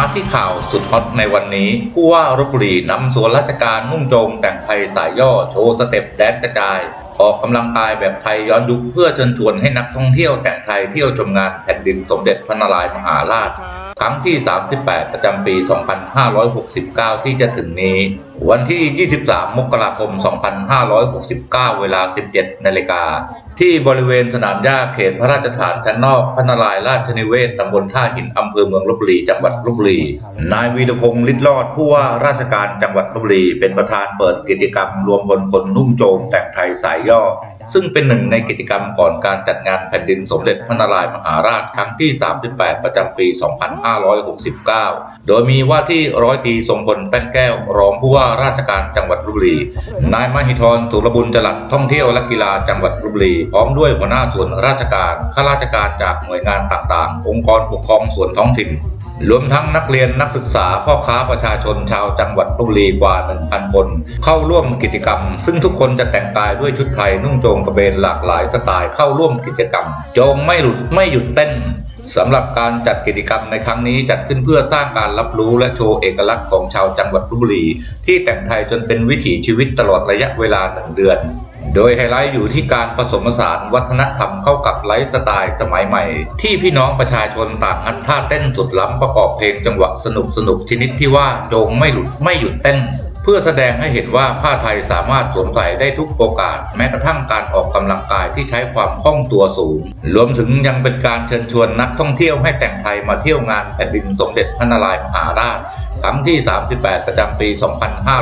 มาที่ข่าวสุดฮอตในวันนี้ผู้ว่ารบบุรีนำส่วนราชการนุ่งโจงแต่งไทยสายย่อโชว์สเต็ปแดนกระจาย ออกกำลังกายแบบไทยย้อนยุคเพื่อเชิญชวนให้นักท่องเที่ยวแต่งไทยเที่ยวชมงานแผ่นดินสมเด็จพระนารายมหาราช ครั้งที่ 38 ประจำปี 2569 ที่จะถึงนี้ วันที่ 23 มกราคม 2569 เวลา 17 นาฬิกา ที่บริเวณสนามหญ้าเขตพระราชฐานชั้นนอกพระนารายราชนิเวศตำบลท่าหินอำเภอเมืองลบบุรี จังหวัดลบบุรี นายวีรพงศ์ฤทธิ์รอดผู้ว่าราชการจังหวัดลบบุรี เป็นประธานเปิดกิจกรรม รวมพลคนนุ่งโจมแต่งไทยสายย่อ ซึ่งเป็นหนึ่งในกิจกรรมก่อนการจัดงานแผ่นดินสมเด็จพระนารายมหาราชครั้งที่ 38 ประจำปี 2569 โดยมีว่าที่ร้อยตรีทรงพลแป้นแก้ว รองผู้ว่าราชการจังหวัดลบบุรี นายมหิธรสุรบุญจรัสท่องเที่ยวและกีฬาจังหวัดลบบุรี พร้อมด้วยหัวหน้าส่วนราชการข้าราชการจากหน่วยงานต่างๆ องค์กรปกครองส่วนท้องถิ่น รวมทั้งนักเรียนนักศึกษาพ่อค้าประชาชนชาวจังหวัดลบุรีกว่า 1,000 คน เข้าร่วมกิจกรรม ซึ่งทุกคนจะแต่งกายด้วยชุดไทยนุ่งโจงกระเบนหลากหลายสไตล์เข้าร่วมกิจกรรม โจงไม่หลุดไม่หยุดเต้นสำหรับการจัดกิจกรรมในครั้งนี้จัดขึ้นเพื่อสร้างการรับรู้และโชว์เอกลักษณ์ของชาวจังหวัดลบบุรี ที่แต่งไทยจนเป็นวิถีชีวิตตลอดระยะเวลาหนึ่งเดือน โดยไฮไลท์อยู่ที่การผสมผสานวัฒนธรรมเข้ากับไลฟ์สไตล์สมัยใหม่ ที่พี่น้องประชาชนต่างงัดท่าเต้นสุดล้ำประกอบเพลงจังหวะสนุกสนุกชนิดที่ว่าโจงไม่หลุดไม่หยุดเต้น พื่อแสดงให้เห็นว่าผ้าไทยสามารถสวมใส่ได้ทุกโอกาส แม้กระทั่งการออกกำลังกายที่ใช้ความคล่องตัวสูง รวมถึงยังเป็นการเชิญชวนนักท่องเที่ยวให้แต่งไทยมาเที่ยวงานแผ่นดินสมเด็จพระนารายณ์มหาราชครั้งที่ 38 ประจำปี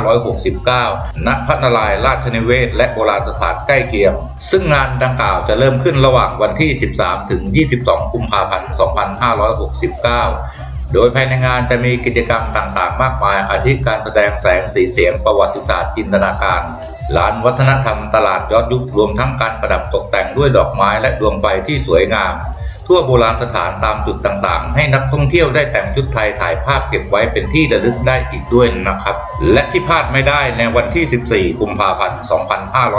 2569 ณ พระนารายณ์ราชนิเวศ และโบราณสถานใกล้เคียง ซึ่งงานดังกล่าวจะเริ่มขึ้นระหว่างวันที่ 13 ถึง 22 กุมภาพันธ์ 2569 โดยภายในงานจะมีกิจกรรมต่างๆ มากมาย อาทิการแสดงแสงสีเสียงประวัติศาสตร์จินตนาการลานวัฒนธรรมตลาดยอดยุครวมทั้งการประดับตกแต่งด้วยดอกไม้และดวงไฟที่สวยงาม ทั่วโบราณสถานตามจุดต่างๆ ให้นักท่องเที่ยวได้แต่งชุดไทยถ่ายภาพเก็บไว้เป็นที่ระลึกได้อีกด้วยนะครับ และที่พลาดไม่ได้ในวันที่ 14 กุมภาพันธ์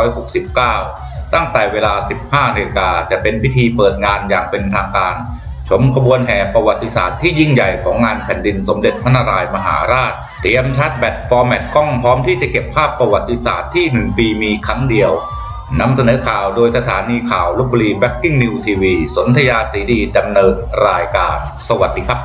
2569 ตั้งแต่เวลา 15นาฬิกาจะเป็นพิธีเปิดงานอย่างเป็นทางการ ชมขบวนแห่ประวัติศาสตร์ที่ยิ่งใหญ่ของงานแผ่นดินสมเด็จพระนารายณ์มหาราช เตรียมชัดแบตฟอร์แมตกล้องพร้อมที่จะเก็บภาพประวัติศาสตร์ที่ 1 ปีมีครั้งเดียวนำเสนอข่าวโดยสถานีข่าวลบบุรีแบ็กกิ้งนิวทีวีสนธยาสีดีดำเนินรายการ สวัสดีครับ